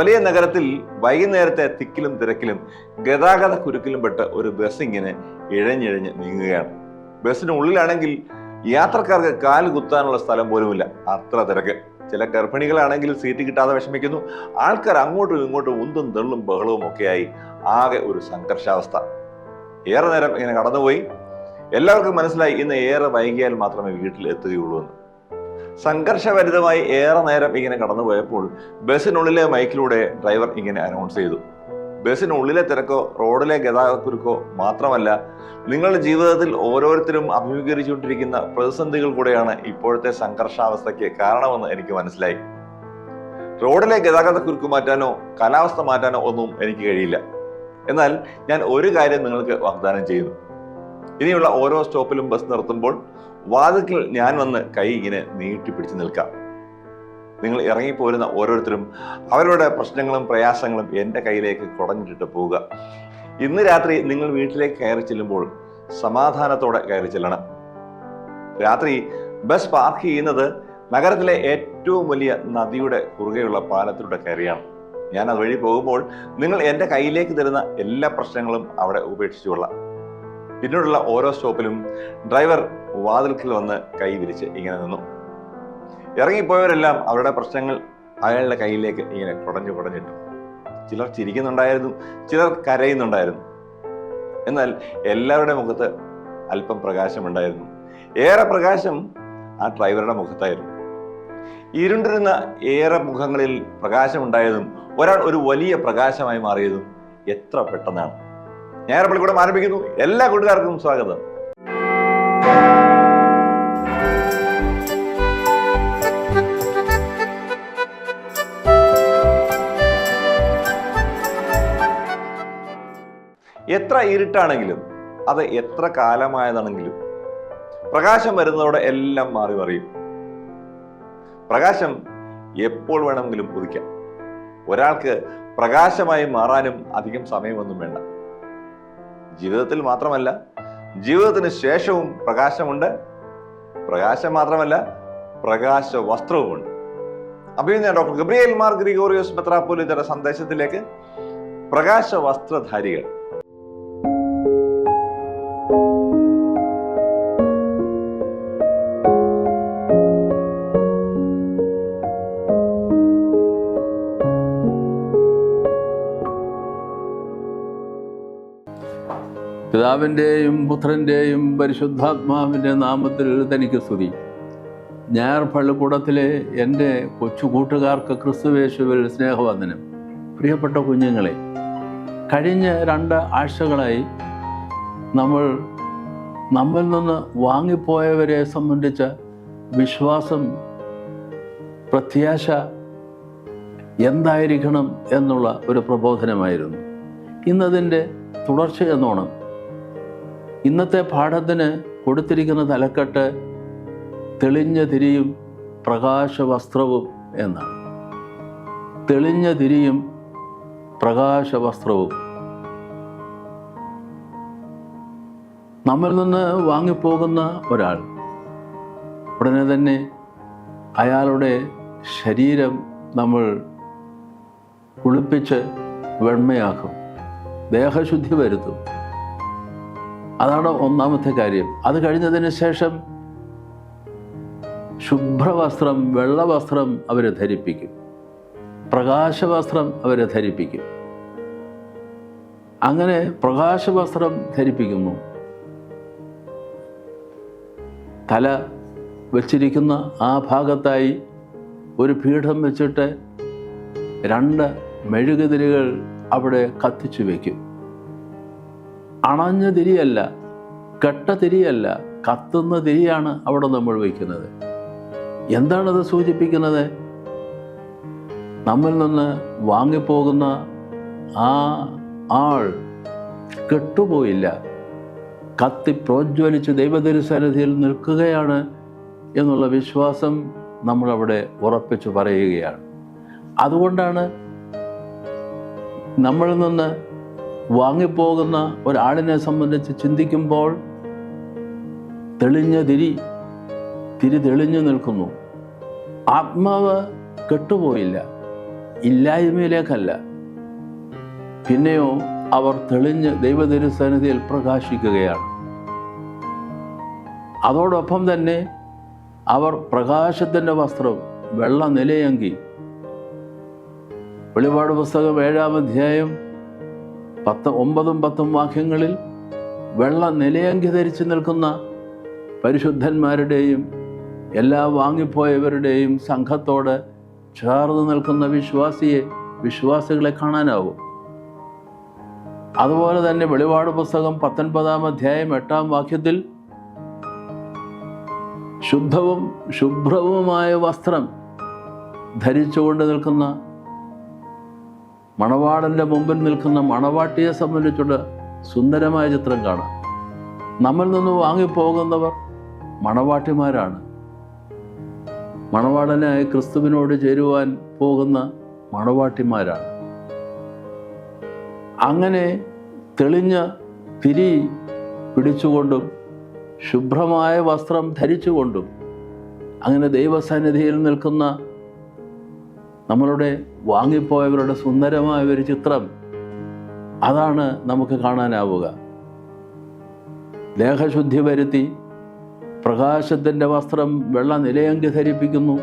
വലിയ നഗരത്തിൽ വൈകുന്നേരത്തെ തിക്കിലും തിരക്കിലും ഗതാഗത കുരുക്കിലും പെട്ട് ഒരു ബസ് ഇങ്ങനെ ഇഴഞ്ഞിഴഞ്ഞ് നീങ്ങുകയാണ്. ബസ്സിന് ഉള്ളിലാണെങ്കിൽ യാത്രക്കാർക്ക് കാൽ കുത്താനുള്ള സ്ഥലം പോലുമില്ല. അത്ര തിരക്ക്. ചില ഗർഭിണികളാണെങ്കിൽ സീറ്റ് കിട്ടാതെ വിഷമിക്കുന്നു. ആൾക്കാർ അങ്ങോട്ടും ഇങ്ങോട്ടും ഉന്തും തെള്ളും ബഹളവും ഒക്കെയായി ആകെ ഒരു സംഘർഷാവസ്ഥ. ഏറെ നേരം ഇങ്ങനെ കടന്നുപോയി. എല്ലാവർക്കും മനസ്സിലായി ഇന്ന് ഏറെ വൈകിയാൽ മാത്രമേ വീട്ടിൽ എത്തുകയുള്ളൂ എന്ന്. സംഘർഷഭരിതമായി ഏറെ നേരം ഇങ്ങനെ കടന്നുപോയപ്പോൾ ബസ്സിനുള്ളിലെ മൈക്കിലൂടെ ഡ്രൈവർ ഇങ്ങനെ അനൗൺസ് ചെയ്തു. ബസ്സിനുള്ളിലെ തിരക്കോ റോഡിലെ ഗതാഗതക്കുരുക്കോ മാത്രമല്ല നിങ്ങളുടെ ജീവിതത്തിൽ ഓരോരുത്തരും അഭിമുഖീകരിച്ചുകൊണ്ടിരിക്കുന്ന പ്രതിസന്ധികൾ കൂടെയാണ് ഇപ്പോഴത്തെ സംഘർഷാവസ്ഥയ്ക്ക് കാരണമെന്ന് എനിക്ക് മനസ്സിലായി. റോഡിലെ ഗതാഗതക്കുരുക്ക് മാറ്റാനോ കാലാവസ്ഥ മാറ്റാനോ ഒന്നും എനിക്ക് കഴിയില്ല. എന്നാൽ ഞാൻ ഒരു കാര്യം നിങ്ങൾക്ക് വാഗ്ദാനം ചെയ്യുന്നു. ഇനിയുള്ള ഓരോ സ്റ്റോപ്പിലും ബസ് നിർത്തുമ്പോൾ വാതിക്കൽ ഞാൻ വന്ന് കൈ ഇങ്ങനെ നീട്ടി പിടിച്ചു നിൽക്കാം. നിങ്ങൾ ഇറങ്ങിപ്പോരുന്ന ഓരോരുത്തരും അവരുടെ പ്രശ്നങ്ങളും പ്രയാസങ്ങളും എന്റെ കയ്യിലേക്ക് കുടഞ്ഞിട്ടിട്ട് പോവുക. ഇന്ന് രാത്രി നിങ്ങൾ വീട്ടിലേക്ക് കയറി ചെല്ലുമ്പോൾ സമാധാനത്തോടെ കയറി ചെല്ലണം. രാത്രി ബസ് പാർക്ക് ചെയ്യുന്നത് നഗരത്തിലെ ഏറ്റവും വലിയ നദിയുടെ കുറുകെയുള്ള പാലത്തിലൂടെ കയറിയാണ്. ഞാൻ അതുവഴി പോകുമ്പോൾ നിങ്ങൾ എന്റെ കയ്യിലേക്ക് തരുന്ന എല്ലാ പ്രശ്നങ്ങളും അവിടെ ഉപേക്ഷിച്ചുകൊള്ളാം പിന്നീടുള്ള ഓരോ സ്റ്റോപ്പിലും ഡ്രൈവർ വാതിൽക്കിൽ വന്ന് കൈ വിരിച്ച് ഇങ്ങനെ നിന്നു. ഇറങ്ങിപ്പോയവരെല്ലാം അവരുടെ പ്രശ്നങ്ങൾ അയാളുടെ കയ്യിലേക്ക് ഇങ്ങനെ കുടഞ്ഞു കുടഞ്ഞിട്ടു. ചിലർ ചിരിക്കുന്നുണ്ടായിരുന്നു ചിലർ കരയുന്നുണ്ടായിരുന്നു. എന്നാൽ എല്ലാവരുടെ മുഖത്ത് അല്പം പ്രകാശമുണ്ടായിരുന്നു. ഏറെ പ്രകാശം ആ ഡ്രൈവറുടെ മുഖത്തായിരുന്നു. ഇരുണ്ടിരുന്ന ഏറെ മുഖങ്ങളിൽ പ്രകാശമുണ്ടായതും ഒരാൾ ഒരു വലിയ പ്രകാശമായി മാറിയതും എത്ര പെട്ടെന്നാണ്. ഞാൻ പള്ളിക്കൂടം ആരംഭിക്കുന്നു. എല്ലാ കൂട്ടുകാർക്കും സ്വാഗതം. എത്ര ഇരുട്ടാണെങ്കിലും അത് എത്ര കാലമായതാണെങ്കിലും പ്രകാശം വരുന്നതോടെ എല്ലാം മാറി മറിയും. പ്രകാശം എപ്പോൾ വേണമെങ്കിലും ഉദിക്കാം. ഒരാൾക്ക് പ്രകാശമായി മാറാനും അധികം സമയമൊന്നും വേണ്ട. ജീവിതത്തിൽ മാത്രമല്ല ജീവിതത്തിന് ശേഷവും പ്രകാശമുണ്ട്. പ്രകാശം മാത്രമല്ല പ്രകാശ വസ്ത്രവുമുണ്ട് അപ്പോൾ ഡോക്ടർ ഗബ്രിയേൽ മാർ ഗ്രിഗോറിയോസ് മെത്രാപ്പോലിത്തയുടെ സന്ദേശത്തിലേക്ക് പ്രകാശ വസ്ത്രധാരികൾ പിതാവിന്റെയും പുത്രന്റെയും പരിശുദ്ധാത്മാവിന്റെ നാമത്തിൽ തനിക്ക് സ്തുതി. ഞായർ പള്ളിക്കൂടത്തിലെ എന്റെ കൊച്ചു കൂട്ടുകാർക്ക് ക്രിസ്തുവേശുവിൽ സ്നേഹവന്ദനം. പ്രിയപ്പെട്ട കുഞ്ഞുങ്ങളെ കഴിഞ്ഞ രണ്ട് ആഴ്ചകളായി നമ്മൾ നമ്മിൽ നിന്ന് വാങ്ങിപ്പോയവരെ സംബന്ധിച്ച വിശ്വാസം പ്രത്യാശ എന്തായിരിക്കണം എന്നുള്ള ഒരു പ്രബോധനമായിരുന്നു. ഇന്നതിന്റെ തുടർച്ച എന്നോണം ഇന്നത്തെ പാഠത്തിന് കൊടുത്തിരിക്കുന്ന തലക്കെട്ട് തെളിഞ്ഞ തിരിയും പ്രകാശവസ്ത്രവും എന്നാണ്. തെളിഞ്ഞ തിരിയും പ്രകാശവസ്ത്രവും. നമ്മിൽ നിന്ന് വാങ്ങിപ്പോകുന്ന ഒരാൾ ഉടനെ തന്നെ അയാളുടെ ശരീരം നമ്മൾ കുളിപ്പിച്ച് വെണ്മയാക്കും ദേഹശുദ്ധി വരുത്തും. അതാണ് ഒന്നാമത്തെ കാര്യം. അത് കഴിഞ്ഞതിന് ശേഷം ശുഭ്രവസ്ത്രം വെള്ളവസ്ത്രം അവരെ ധരിപ്പിക്കും. പ്രകാശവസ്ത്രം അവരെ ധരിപ്പിക്കും. അങ്ങനെ പ്രകാശവസ്ത്രം ധരിപ്പിക്കുന്നു. തല വച്ചിരിക്കുന്ന ആ ഭാഗത്തായി ഒരു പീഠം വെച്ചിട്ട് രണ്ട് മെഴുകുതിരികൾ അവിടെ കത്തിച്ചു വയ്ക്കും അണഞ്ഞ തിരിയല്ല കെട്ട തിരിയല്ല കത്തുന്ന തിരിയാണ് അവിടെ നമ്മൾ വയ്ക്കുന്നത്. എന്താണത് സൂചിപ്പിക്കുന്നത്? നമ്മിൽ നിന്ന് വാങ്ങിപ്പോകുന്ന ആ ആൾ കെട്ടുപോയില്ല. കത്തി പ്രോജ്വലിച്ച് ദൈവദരിസന്നിധിയിൽ നിൽക്കുകയാണ് എന്നുള്ള വിശ്വാസം നമ്മളവിടെ ഉറപ്പിച്ചു പറയുകയാണ്. അതുകൊണ്ടാണ് നമ്മളിൽ നിന്ന് വാങ്ങിപ്പോകുന്ന ഒരാളിനെ സംബന്ധിച്ച് ചിന്തിക്കുമ്പോൾ തെളിഞ്ഞ തിരി തിരി തെളിഞ്ഞു നിൽക്കുന്നു. ആത്മാവ് കെട്ടുപോയില്ല. ഇല്ലായ്മയിലേക്കല്ല. പിന്നെയോ അവർ തെളിഞ്ഞ് ദൈവതിരുസന്നിധിയിൽ പ്രകാശിക്കുകയാണ്. അതോടൊപ്പം തന്നെ അവർ പ്രകാശത്തിന്റെ വസ്ത്രം വെള്ള നിലയങ്കി. വെളിപാട് പുസ്തകം ഏഴാം അധ്യായം പത്ത് ഒമ്പതും പത്തും വാക്യങ്ങളിൽ വെള്ള നിലയങ്കി ധരിച്ചു നിൽക്കുന്ന പരിശുദ്ധന്മാരുടെയും എല്ലാ വാങ്ങിപ്പോയവരുടെയും സംഘത്തോട് ചേർന്ന് നിൽക്കുന്ന വിശ്വാസിയെ വിശ്വാസികളെ കാണാനാവും. അതുപോലെ തന്നെ വെളിപാട് പുസ്തകം പത്തൊൻപതാം അധ്യായം എട്ടാം വാക്യത്തിൽ ശുദ്ധവും ശുഭ്രവുമായ വസ്ത്രം ധരിച്ചുകൊണ്ട് നിൽക്കുന്ന മണവാളന്റെ മുമ്പിൽ നിൽക്കുന്ന മണവാട്ടിയെ സംബന്ധിച്ചുള്ള സുന്ദരമായ ചിത്രം കാണാം. നമ്മിൽ നിന്ന് വാങ്ങിപ്പോകുന്നവർ മണവാട്ടിമാരാണ്. മണവാടനായി ക്രിസ്തുവിനോട് ചേരുവാൻ പോകുന്ന മണവാട്ടിമാരാണ്. അങ്ങനെ തെളിഞ്ഞ തിരി പിടിച്ചുകൊണ്ടും ശുഭ്രമായ വസ്ത്രം ധരിച്ചുകൊണ്ടും അങ്ങനെ ദൈവസന്നിധിയിൽ നിൽക്കുന്ന നമ്മളുടെ വാങ്ങിപ്പോയവരുടെ സുന്ദരമായ ഒരു ചിത്രം അതാണ് നമുക്ക് കാണാനാവുക. ദേഹശുദ്ധി വരുത്തി പ്രകാശത്തിന്റെ വസ്ത്രം വെള്ള നിലയങ്കി ധരിപ്പിക്കുന്നു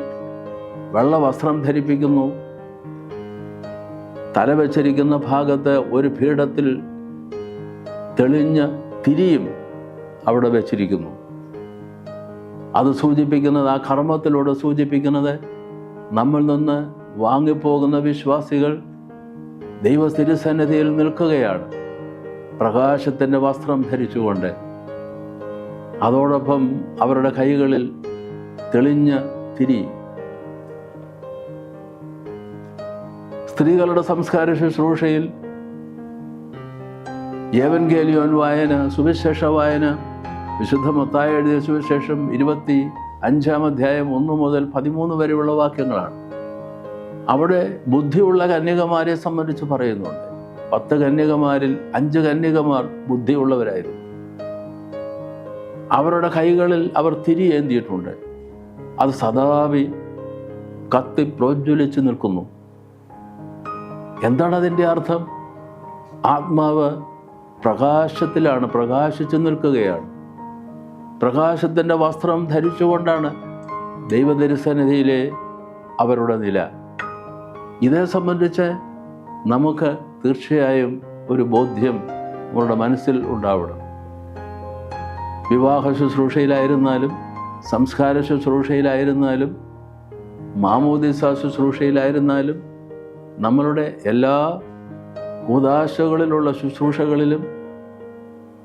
വെള്ള വസ്ത്രം ധരിപ്പിക്കുന്നു. തല വച്ചിരിക്കുന്ന ഭാഗത്ത് ഒരു പീഠത്തിൽ തെളിഞ്ഞ തിരിയും അവിടെ വച്ചിരിക്കുന്നു. അത് സൂചിപ്പിക്കുന്നത് ആ കർമ്മത്തിലൂടെ സൂചിപ്പിക്കുന്നത് നമ്മിൽ നിന്ന് വാങ്ങിപ്പോകുന്ന വിശ്വാസികൾ ദൈവ തിരുസന്നിധിയിൽ നിൽക്കുകയാണ്. പ്രകാശത്തിന്റെ വസ്ത്രം ധരിച്ചുകൊണ്ട്. അതോടൊപ്പം അവരുടെ കൈകളിൽ തെളിഞ്ഞ തിരി. സ്ത്രീകളുടെ സംസ്കാര ശുശ്രൂഷയിൽ ഏവൻഗേലിയോൻ വായന സുവിശേഷ വായന വിശുദ്ധ മൊത്തായ എഴുതിയ സുവിശേഷം ഇരുപത്തി അഞ്ചാം അധ്യായം ഒന്ന് മുതൽ പതിമൂന്ന് വരെയുള്ള വാക്യങ്ങളാണ്. അവിടെ ബുദ്ധിയുള്ള കന്യകമാരെ സംബന്ധിച്ച് പറയുന്നുണ്ട്. പത്ത് കന്യകമാരിൽ അഞ്ച് കന്യകമാർ ബുദ്ധിയുള്ളവരായിരുന്നു. അവരുടെ കൈകളിൽ അവർ തിരി ഏന്തിയിട്ടുണ്ട്. അത് സദാവി കത്തി പ്രോജ്വലിച്ച് നിൽക്കുന്നു. എന്താണ് അതിന്റെ അർത്ഥം? ആത്മാവ് പ്രകാശത്തിലാണ് പ്രകാശിച്ചു നിൽക്കുകയാണ്. പ്രകാശത്തിന്റെ വസ്ത്രം ധരിച്ചുകൊണ്ടാണ് ദൈവദരിസന്നിധിയിലെ അവരുടെ നില. ഇതേ സംബന്ധിച്ച് നമുക്ക് തീർച്ചയായും ഒരു ബോധ്യം അവരുടെ മനസ്സിൽ ഉണ്ടാവണം. വിവാഹ ശുശ്രൂഷയിലായിരുന്നാലും സംസ്കാര ശുശ്രൂഷയിലായിരുന്നാലും മാമോദിസ ശുശ്രൂഷയിലായിരുന്നാലും നമ്മളുടെ എല്ലാ കൂതാശകളിലുള്ള ശുശ്രൂഷകളിലും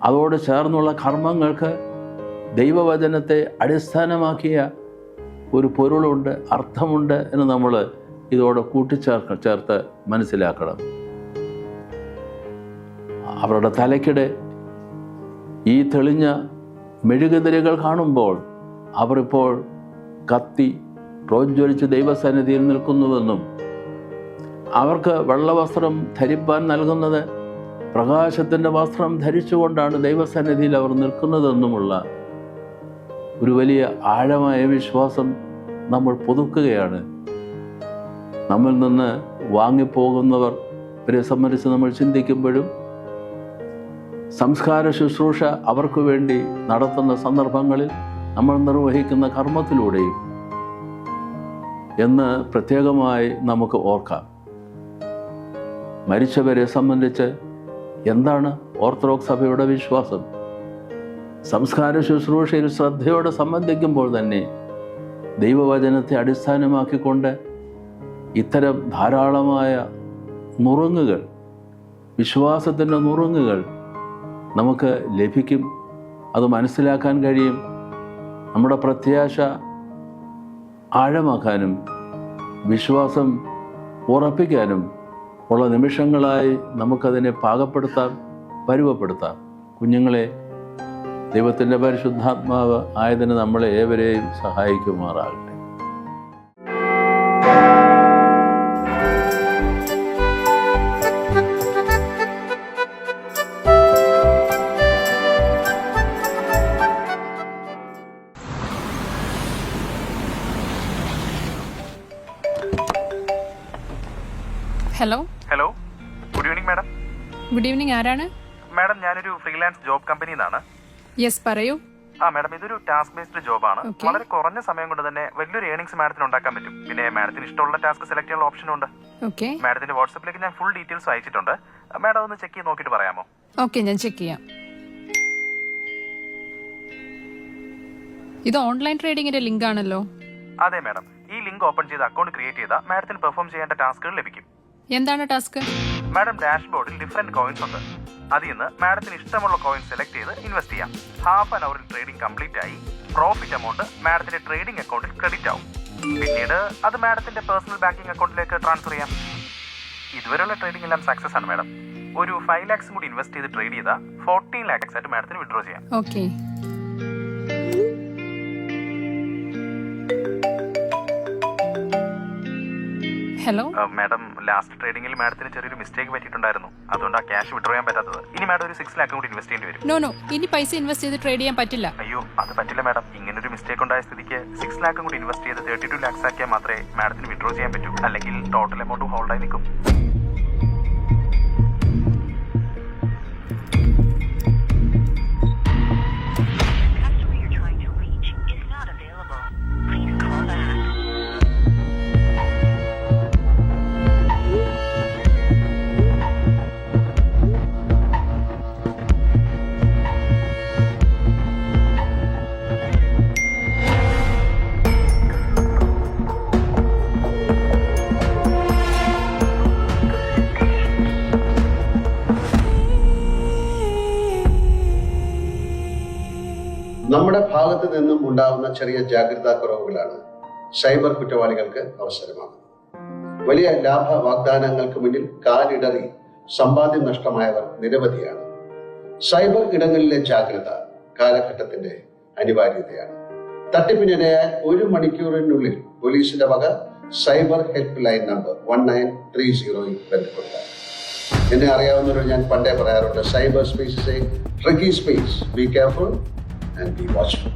അതോട് ചേർന്നുള്ള കർമ്മങ്ങൾക്ക് ദൈവവചനത്തെ അടിസ്ഥാനമാക്കിയ ഒരു പൊരുളുണ്ട് അർത്ഥമുണ്ട് എന്ന് നമ്മൾ ഇതോടെ കൂട്ടിച്ചേർക്ക ചേർത്ത് മനസ്സിലാക്കണം. അവരുടെ തലയ്ക്കിടെ ഈ തെളിഞ്ഞ മെഴുകുതിരകൾ കാണുമ്പോൾ അവർ ഇപ്പോൾ കത്തി പ്രോജ്വലിച്ച് ദൈവസന്നിധിയിൽ നിൽക്കുന്നുവെന്നും അവർക്ക് വെള്ളവസ്ത്രം ധരിപ്പാൻ നൽകുന്നത് പ്രകാശത്തിന്റെ വസ്ത്രം ധരിച്ചുകൊണ്ടാണ് ദൈവസന്നിധിയിൽ അവർ നിൽക്കുന്നതെന്നുമുള്ള ഒരു വലിയ ആഴമായ വിശ്വാസം നമ്മൾ പുതുക്കുകയാണ്. നമ്മിൽ നിന്ന് വാങ്ങിപ്പോകുന്നവർ ഇവരെ സംബന്ധിച്ച് നമ്മൾ ചിന്തിക്കുമ്പോഴും സംസ്കാര ശുശ്രൂഷ അവർക്ക് വേണ്ടി നടത്തുന്ന സന്ദർഭങ്ങളിൽ നമ്മൾ നിർവഹിക്കുന്ന കർമ്മത്തിലൂടെയും എന്ന് പ്രത്യേകമായി നമുക്ക് ഓർക്കാം. മരിച്ചവരെ സംബന്ധിച്ച് എന്താണ് ഓർത്തഡോക്സ് സഭയുടെ വിശ്വാസം? സംസ്കാര ശുശ്രൂഷയിൽ ശ്രദ്ധയോടെ സംബന്ധിക്കുമ്പോൾ തന്നെ ദൈവവചനത്തെ അടിസ്ഥാനമാക്കിക്കൊണ്ട് ഇത്തരം ധാരാളമായ നുറുങ്ങുകൾ വിശ്വാസത്തിന്റെ നുറുങ്ങുകൾ നമുക്ക് ലഭിക്കും അത് മനസ്സിലാക്കാൻ കഴിയും നമ്മുടെ പ്രത്യാശ ആഴമാക്കാനും വിശ്വാസം ഉറപ്പിക്കാനും ഉള്ള നിമിഷങ്ങളായി നമുക്കതിനെ പാകപ്പെടുത്താം പരുവപ്പെടുത്താം. കുഞ്ഞുങ്ങളെ ദൈവത്തിന്റെ പരിശുദ്ധാത്മാവ് ആയതിന് നമ്മളെ ഏവരെയും സഹായിക്കുമാറാകട്ടെ. Hello hello good evening madam good evening ആരാണ്? മാഡം ഞാനൊരു ഫ്രീലാൻസ് ജോബ് കമ്പനിയിൽ നിന്നാണ് യെസ് പറയൂ. ആ മാഡം ഇതൊരു ടാസ്ക് ബേസ്ഡ് ജോബ് ആണ് വളരെ കുറഞ്ഞ സമയം കൊണ്ട് തന്നെ വലിയൊരു ഏണിങ്സ് മാഡത്തിന് ഉണ്ടാക്കാൻ പറ്റും. പിന്നെ മാഡത്തിന് ഇഷ്ടമുള്ള ടാസ്ക് സെലക്ട് ചെയ്യാനുള്ള ഓപ്ഷൻ ഉണ്ട്. ഓക്കെ മാഡത്തിന്റെ വാട്സാപ്പിലേക്ക് ഞാൻ ഫുൾ ഡീറ്റെയിൽസ് അയച്ചിട്ടുണ്ട്. മാഡം ഒന്ന് ചെക്ക് ചെയ്ത് നോക്കിയിട്ട് പറയാമോ? ഓക്കെ ഞാൻ ചെക്ക് ചെയ്യാം. ഇത് ഓൺലൈൻ ട്രേഡിംഗിന്റെ ലിങ്ക് ആണല്ലോ. അതെ മാഡം ഈ ലിങ്ക് ഓപ്പൺ ചെയ്ത് അക്കൗണ്ട് ക്രിയേറ്റ് ചെയ്താൽ മാഡത്തിന് പെർഫോം ചെയ്യേണ്ട ടാസ്കുകൾ ലഭിക്കും. എന്താണ് ടാസ്ക്? മാഡം ഡാഷ്ബോർഡിൽ ഡിഫറെന്റ് കോയിൻസ് ഉണ്ട്. അതിൽ നിന്ന് മാഡത്തിന് ഇഷ്ടമുള്ള കോയിൻ സെലക്ട് ചെയ്ത് ഇൻവെസ്റ്റ് ചെയ്യാം. ഹാഫ് ആൻ അവറിൽ ട്രേഡിംഗ് കംപ്ലീറ്റ് ആയി. പ്രോഫിറ്റ് എമൗണ്ട് മാഡത്തിന്റെ ട്രേഡിംഗ് അക്കൗണ്ടിൽ ക്രെഡിറ്റ് ആവും. പിന്നീട് അത് മാഡത്തിന്റെ പേഴ്സണൽ ബാങ്കിംഗ് അക്കൗണ്ടിലേക്ക് ട്രാൻസ്ഫർ ചെയ്യാം. ഇതുവരെയുള്ള ട്രേഡിംഗ് എല്ലാം സക്സസ് ആണ് മാഡം. ഒരു ഫൈവ് ലാക്സ് കൂടി ഇൻവെസ്റ്റ് ചെയ്ത് ട്രേഡ് ചെയ്താൽ ഫോർട്ടീൻ ലാക്സ് ആയിട്ട് മാഡത്തിന് വിഡ്രോ ചെയ്യാം. ഓക്കെ ഹലോ മാഡം ലാസ്റ്റ് ട്രേഡിംഗിൽ മാഡത്തിന് ചെറിയൊരു മിസ്റ്റേക്ക് പറ്റിയിട്ടുണ്ടായിരുന്നു. അതുകൊണ്ട് ആ ക്യാഷ് വിഡ്രോ ചെയ്യാൻ പറ്റാത്തത്. ഇനി മാഡം ഒരു സിക്സ് ലാക്കും കൂടി ഇൻവെസ്റ്റ് ചെയ്യേണ്ടി വരും. നോ നോ ഇനി പൈസ ഇൻവെസ്റ്റ് ചെയ്ത് ട്രേഡ് ചെയ്യാൻ പറ്റില്ല. അയ്യോ അത് പറ്റില്ല മാഡം ഇങ്ങനൊരു മിസ്റ്റേക്ക് ഉണ്ടായ സ്ഥിതിക്ക് സിക്സ് ലാക്കും കൂടി ഇൻവെസ്റ്റ് ചെയ്ത് തേർട്ടി ടു ലാക്സ് ആക്കിയാൽ മാത്രമേ മാഡത്തിന് വിഡ്രോ ചെയ്യാൻ പറ്റൂ. അല്ലെങ്കിൽ ടോട്ടൽ എമൗണ്ട് ഹോൾഡായി നിൽക്കും. നമ്മുടെ ഭാഗത്ത് നിന്നും ഉണ്ടാകുന്ന ചെറിയ ജാഗ്രതാ കുറവുകളാണ് സൈബർ കുറ്റവാളികൾക്ക് അവസരമാണ്. വലിയ ലാഭ വാഗ്ദാനങ്ങൾക്ക് മുന്നിൽ കാലിടറി സമ്പാദ്യം നഷ്ടമായവർ നിരവധിയാണ്. സൈബർ ഇടങ്ങളിലെ ജാഗ്രത കാലഘട്ടത്തിന്റെ അനിവാര്യതയാണ്. തട്ടിപ്പിനിടയായ ഒരു മണിക്കൂറിനുള്ളിൽ പോലീസിന്റെ വക cyber help line number one nine three സീറോയിൽ ബന്ധപ്പെടുക എന്നെ അറിയാവുന്നവരോട് ഞാൻ പണ്ടേ പറയാറുണ്ട് cyber space tricky space. Be careful and be watchful.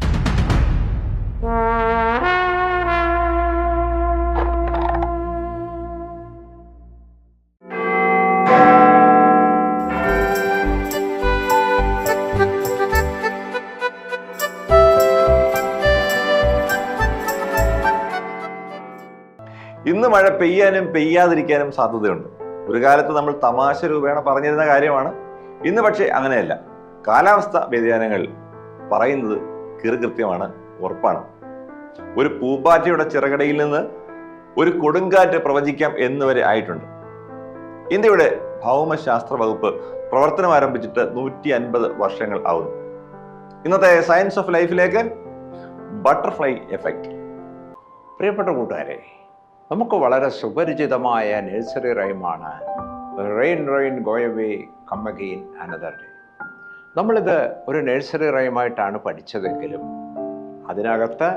ഇന്ന് മഴ പെയ്യാനും പെയ്യാതിരിക്കാനും സാധ്യതയുണ്ട്. ഒരു കാലത്ത് നമ്മൾ തമാശ രൂപേണ പറഞ്ഞിരുന്ന കാര്യമാണ്. ഇന്ന് പക്ഷേ അങ്ങനെയല്ല. കാലാവസ്ഥ വ്യതിയാനങ്ങൾ പറയുന്നത് കീറുകൃത്യമാണ് ഉറപ്പാണ്. ഒരു പൂമ്പാറ്റയുടെ ചിറകടയിൽ നിന്ന് ഒരു കൊടുങ്കാറ്റ് പ്രവചിക്കാം എന്നുവരെ ആയിട്ടുണ്ട്. ഇന്ത്യയുടെ ഭൗമശാസ്ത്ര വകുപ്പ് പ്രവർത്തനം ആരംഭിച്ചിട്ട് നൂറ്റി അൻപത് വർഷങ്ങൾ ആവുന്നു. ഇന്നത്തെ സയൻസ് ഓഫ് ലൈഫിലേക്ക് ബട്ടർഫ്ലൈ എഫക്റ്റ് പ്രിയപ്പെട്ട കൂട്ടുകാരെ നമുക്ക് വളരെ സുപരിചിതമായ nursery റൈമാണ് rain rain go away come again another day നമ്മളിത് ഒരു നഴ്സറി റൈമായിട്ടാണ് പഠിച്ചതെങ്കിലും അതിനകത്ത്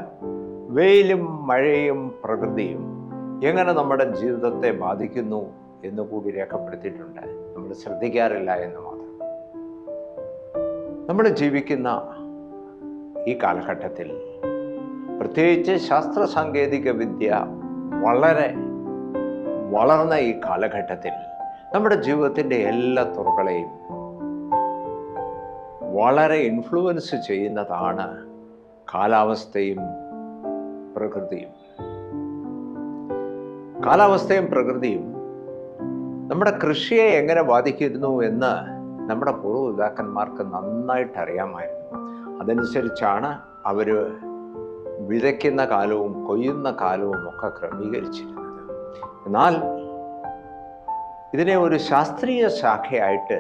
വെയിലും മഴയും പ്രകൃതിയും എങ്ങനെ നമ്മുടെ ജീവിതത്തെ ബാധിക്കുന്നു എന്ന് കൂടി രേഖപ്പെടുത്തിയിട്ടുണ്ട്. നമ്മൾ ശ്രദ്ധിക്കാറില്ല എന്ന് മാത്രം. നമ്മൾ ജീവിക്കുന്ന ഈ കാലഘട്ടത്തിൽ പ്രത്യേകിച്ച് ശാസ്ത്ര സാങ്കേതിക വിദ്യ വളരെ വളർന്ന ഈ കാലഘട്ടത്തിൽ നമ്മുടെ ജീവിതത്തിന്റെ എല്ലാ തുറകളെയും വളരെ ഇൻഫ്ലുവൻസ് ചെയ്യുന്നതാണ് കാലാവസ്ഥയും പ്രകൃതിയും. കാലാവസ്ഥയും പ്രകൃതിയും നമ്മുടെ കൃഷിയെ എങ്ങനെ ബാധിക്കുന്നു എന്ന് നമ്മുടെ പൂർവപിതാക്കന്മാർക്ക് നന്നായിട്ട് അറിയാമായിരുന്നു അതനുസരിച്ചാണ് അവർ വിതയ്ക്കുന്ന കാലവും കൊയ്യുന്ന കാലവും ഒക്കെ ക്രമീകരിച്ചിരുന്നത്. എന്നാൽ ഇതിനെ ഒരു ശാസ്ത്രീയ ശാഖയായിട്ട്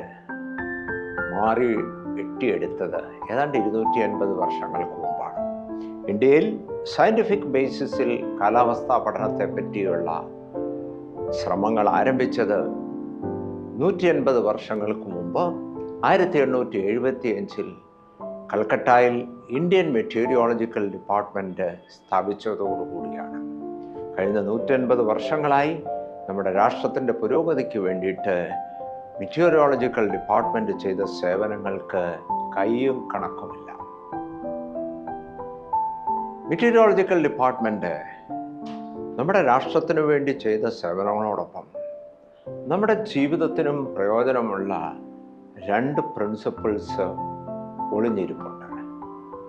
മാറി വെട്ടിയെടുത്തത് ഏതാണ്ട് ഇരുന്നൂറ്റി അൻപത് വർഷങ്ങൾക്ക് മുമ്പാണ്. ഇന്ത്യയിൽ സയന്റിഫിക് ബേസിസിൽ കാലാവസ്ഥാ പഠനത്തെ പറ്റിയുള്ള ശ്രമങ്ങൾ ആരംഭിച്ചത് നൂറ്റി അൻപത് വർഷങ്ങൾക്ക് മുമ്പ് ആയിരത്തി എണ്ണൂറ്റി എഴുപത്തി അഞ്ചിൽ കൽക്കട്ടയിൽ ഇന്ത്യൻ മെറ്റീരിയോളജിക്കൽ ഡിപ്പാർട്ട്മെന്റ് സ്ഥാപിച്ചതോടുകൂടിയാണ്. കഴിഞ്ഞ നൂറ്റൻപത് വർഷങ്ങളായി നമ്മുടെ രാഷ്ട്രത്തിന്റെ പുരോഗതിക്ക് വേണ്ടിയിട്ട് മെറ്റീരിയോളജിക്കൽ ഡിപ്പാർട്ട്മെന്റ് ചെയ്ത സേവനങ്ങൾക്ക് കൈയും കണക്കുമില്ല. മിറ്റിയോറോളജിക്കൽ ഡിപ്പാർട്ട്മെന്റ് നമ്മുടെ രാഷ്ട്രത്തിനു വേണ്ടി ചെയ്ത സേവനങ്ങളോടൊപ്പം നമ്മുടെ ജീവിതത്തിനും പ്രയോജനമുള്ള രണ്ട് പ്രിൻസിപ്പിൾസ് ഒളിഞ്ഞിരിപ്പുണ്ട്.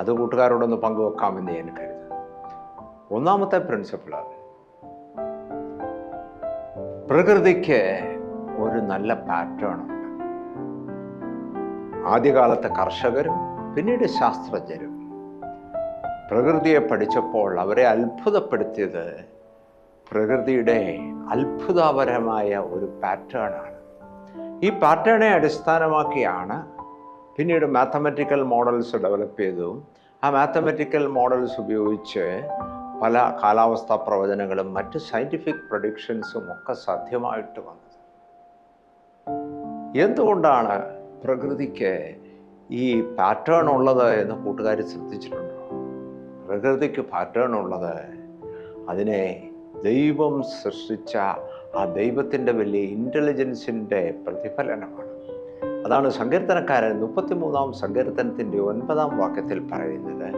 അത് കൂട്ടുകാരോടൊന്ന് പങ്കുവെക്കാമെന്ന് ഞാൻ കരുതുന്നു. ഒന്നാമത്തെ പ്രിൻസിപ്പിൾ പ്രകൃതിക്ക് ഒരു നല്ല പാറ്റേൺ ഉണ്ട്. ആദ്യകാലത്തെ കർഷകരും പിന്നീട് ശാസ്ത്രജ്ഞരും പ്രകൃതിയെ പഠിച്ചപ്പോൾ അവരെ അത്ഭുതപ്പെടുത്തിയത് പ്രകൃതിയുടെ അത്ഭുതപരമായ ഒരു പാറ്റേണാണ് ഈ പാറ്റേണെ അടിസ്ഥാനമാക്കിയാണ് പിന്നീട് മാത്തമെറ്റിക്കൽ മോഡൽസ് ഡെവലപ്പ് ചെയ്തു ആ മാത്തമെറ്റിക്കൽ മോഡൽസ് ഉപയോഗിച്ച് പല കാലാവസ്ഥാ പ്രവചനങ്ങളും മറ്റ് സയന്റിഫിക് പ്രഡിക്ഷൻസും ഒക്കെ സാധ്യമായിട്ട് വന്നത്. എന്തുകൊണ്ടാണ് പ്രകൃതിക്ക് ഈ പാറ്റേൺ ഉള്ളത് എന്ന് കൂട്ടുകാർ ശ്രദ്ധിച്ചിട്ടുണ്ടോ? പ്രകൃതിക്ക് പാറ്റേൺ ഉള്ളത് അതിനെ ദൈവം സൃഷ്ടിച്ച ആ ദൈവത്തിന്റെ വലിയ ഇന്റലിജൻസിന്റെ പ്രതിഫലനമാണ്. അതാണ് സങ്കീർത്തനക്കാരൻ മുപ്പത്തിമൂന്നാം സങ്കീർത്തനത്തിന്റെ ഒൻപതാം വാക്യത്തിൽ പറയുന്നത്.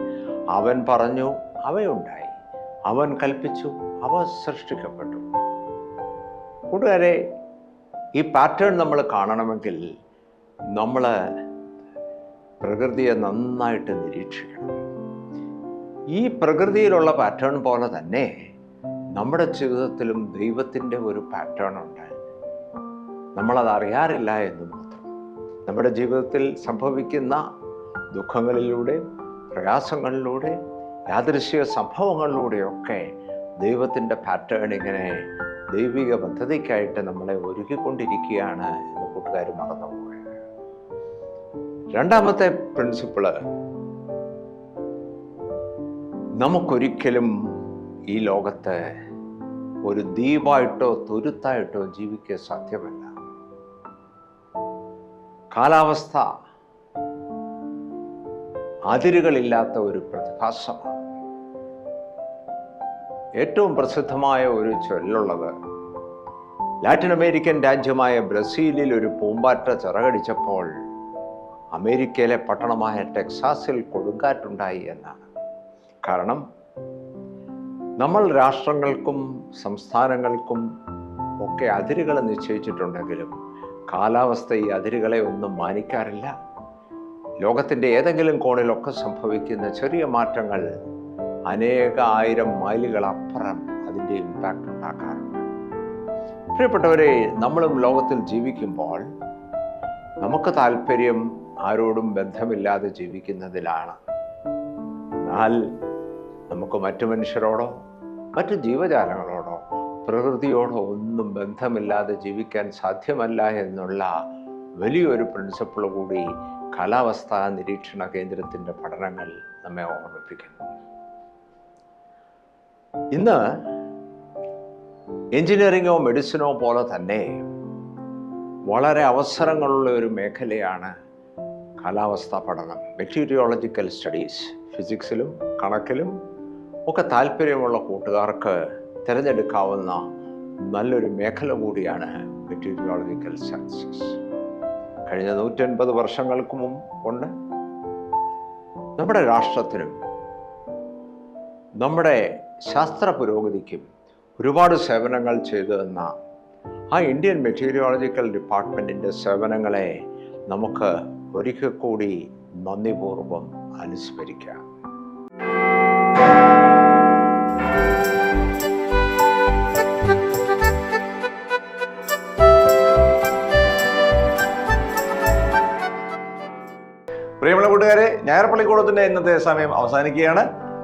അവൻ പറഞ്ഞു അവയുണ്ടായി. അവൻ കൽപ്പിച്ചു അവ സൃഷ്ടിക്കപ്പെട്ടു. കൂട്ടുകാരെ ഈ പാറ്റേൺ നമ്മൾ കാണണമെങ്കിൽ നമ്മൾ പ്രകൃതിയെ നന്നായിട്ട് നിരീക്ഷിക്കണം. ഈ പ്രകൃതിയിലുള്ള പാറ്റേൺ പോലെ തന്നെ നമ്മുടെ ജീവിതത്തിലും ദൈവത്തിന്റെ ഒരു പാറ്റേൺ ഉണ്ട്. നമ്മളത് അറിയാറില്ല എന്ന് മാത്രം. നമ്മുടെ ജീവിതത്തിൽ സംഭവിക്കുന്ന ദുഃഖങ്ങളിലൂടെ പ്രയാസങ്ങളിലൂടെ യാദൃശ്യ സംഭവങ്ങളിലൂടെയൊക്കെ ദൈവത്തിന്റെ പാറ്റേൺ ഇങ്ങനെ ദൈവിക പദ്ധതിക്കായിട്ട് നമ്മളെ ഒരുക്കിക്കൊണ്ടിരിക്കുകയാണ് എന്ന് കൂട്ടുകാർ മറന്നു പോയത് രണ്ടാമത്തെ പ്രിൻസിപ്പിൾ നമുക്കൊരിക്കലും ഈ ലോകത്ത് ഒരു ദ്വീപായിട്ടോ തുരുത്തായിട്ടോ ജീവിക്കാൻ സാധ്യമല്ല. കാലാവസ്ഥ അതിരുകളില്ലാത്ത ഒരു പ്രതിഭാസമാണ്. ഏറ്റവും പ്രസിദ്ധമായ ഒരു ചൊല്ലുള്ളത്. ലാറ്റിൻ അമേരിക്കൻ രാജ്യമായ ബ്രസീലിൽ ഒരു പൂമ്പാറ്റ ചിറകടിച്ചപ്പോൾ അമേരിക്കയിലെ പട്ടണമായ ടെക്സാസിൽ കൊടുങ്കാറ്റുണ്ടായി എന്നാണ്. കാരണം നമ്മൾ രാഷ്ട്രങ്ങൾക്കും സംസ്ഥാനങ്ങൾക്കും ഒക്കെ അതിരുകൾ നിശ്ചയിച്ചിട്ടുണ്ടെങ്കിലും കാലാവസ്ഥ ഈ അതിരുകളെ ഒന്നും മാനിക്കാറില്ല. ലോകത്തിന്റെ ഏതെങ്കിലും കോണിലൊക്കെ സംഭവിക്കുന്ന ചെറിയ മാറ്റങ്ങൾ അനേക ആയിരം മൈലുകൾ അപ്പുറം അതിന്റെ ഇമ്പാക്റ്റ് ഉണ്ടാക്കാറുണ്ട്. പ്രിയപ്പെട്ടവരെ നമ്മളും ലോകത്തിൽ ജീവിക്കുമ്പോൾ നമുക്ക് താല്പര്യം ആരോടും ബന്ധമില്ലാതെ ജീവിക്കുന്നതിലാണ്. എന്നാൽ നമുക്ക് മറ്റു മനുഷ്യരോടോ മറ്റു ജീവജാലങ്ങളോടോ പ്രകൃതിയോടോ ഒന്നും ബന്ധമില്ലാതെ ജീവിക്കാൻ സാധ്യമല്ല എന്നുള്ള വലിയൊരു പ്രിൻസിപ്പിൾ കൂടി കാലാവസ്ഥാ നിരീക്ഷണ കേന്ദ്രത്തിന്റെ പഠനങ്ങൾ നമ്മെ ഓർമ്മിപ്പിക്കുന്നു. ഇന്ന് എഞ്ചിനീയറിങ്ങോ മെഡിസിനോ പോലെ തന്നെ വളരെ അവസരങ്ങളുള്ള ഒരു മേഖലയാണ് കാലാവസ്ഥാ പഠനം. മെറ്റീരിയോളജിക്കൽ സ്റ്റഡീസ് ഫിസിക്സിലും കണക്കിലും ഒക്കെ താല്പര്യമുള്ള കൂട്ടുകാർക്ക് തിരഞ്ഞെടുക്കാവുന്ന നല്ലൊരു മേഖല കൂടിയാണ് മെറ്റീരിയോളജിക്കൽ സയൻസസ് കഴിഞ്ഞ നൂറ്റൻപത് വർഷങ്ങൾക്ക് കൊണ്ട് നമ്മുടെ രാഷ്ട്രത്തിനും നമ്മുടെ ശാസ്ത്ര പുരോഗതിക്കും ഒരുപാട് സേവനങ്ങൾ ചെയ്തു തന്ന ആ ഇന്ത്യൻ മെറ്റീരിയോളജിക്കൽ ഡിപ്പാർട്ട്മെന്റിന്റെ സേവനങ്ങളെ നമുക്ക് ഒരിക്കൽ കൂടി നന്ദിപൂർവം അനുസ്മരിക്കാം. പ്രിയമുള്ള കൂട്ടുകാരെ ഞായർ പള്ളിക്കൂടത്തിന്റെ ഇന്നത്തെ സമയം അവസാനിക്കുകയാണ്.